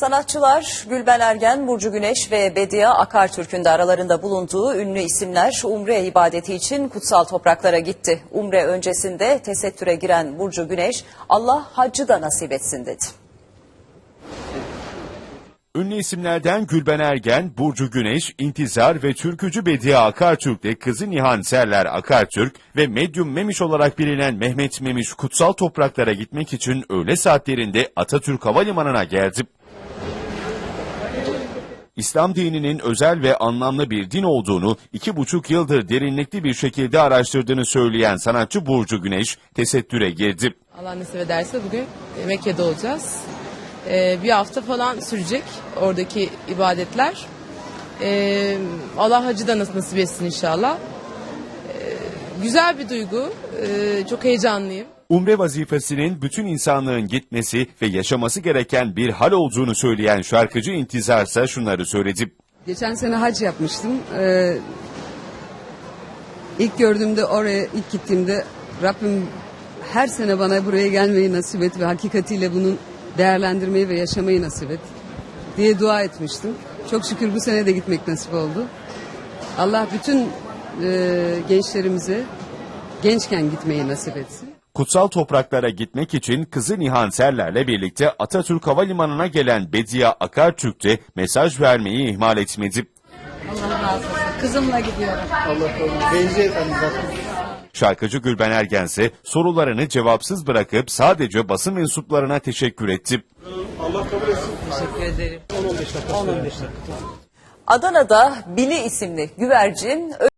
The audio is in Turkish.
Sanatçılar Gülben Ergen, Burcu Güneş ve Bediye Akartürk'ün de aralarında bulunduğu ünlü isimler Umre ibadeti için kutsal topraklara gitti. Umre öncesinde tesettüre giren Burcu Güneş, Allah haccı da nasip etsin dedi. Ünlü isimlerden Gülben Ergen, Burcu Güneş, İntizar ve türkücü Bediye Akartürk'le kızı Nihan Serler Akartürk ve medyum Memiş olarak bilinen Mehmet Memiş kutsal topraklara gitmek için öğle saatlerinde Atatürk Havalimanı'na geldi. İslam dininin özel ve anlamlı bir din olduğunu iki buçuk yıldır derinlikli bir şekilde araştırdığını söyleyen sanatçı Burcu Güneş tesettüre girdi. Allah nasip ederse bugün Mekke'de olacağız. Ee, bir hafta falan sürecek oradaki ibadetler. Ee, Allah hacı da nas- nasip etsin inşallah. Ee, güzel bir duygu. Ee, çok heyecanlıyım. Umre vazifesinin bütün insanlığın gitmesi ve yaşaması gereken bir hal olduğunu söyleyen şarkıcı İntizar ise şunları söyledi. Geçen sene hac yapmıştım. Ee, ilk gördüğümde oraya ilk gittiğimde Rabbim her sene bana buraya gelmeyi nasip et ve hakikatiyle bunun değerlendirmeyi ve yaşamayı nasip et diye dua etmiştim. Çok şükür bu sene de gitmek nasip oldu. Allah bütün e, gençlerimize gençken gitmeyi nasip etsin. Kutsal topraklara gitmek için kızı Nihan Serler'le birlikte Atatürk Havalimanı'na gelen Bediye Akartürk de mesaj vermeyi ihmal etmedi. Allah razı olsun. Kızımla gidiyorum. Benziyor efendim zaten. Şarkıcı Gülben Ergen ise sorularını cevapsız bırakıp sadece basın mensuplarına teşekkür etti. Allah kabul etsin. Teşekkür ederim. 10-15 dakika. 10-15 dakika. Adana'da Bili isimli güvercin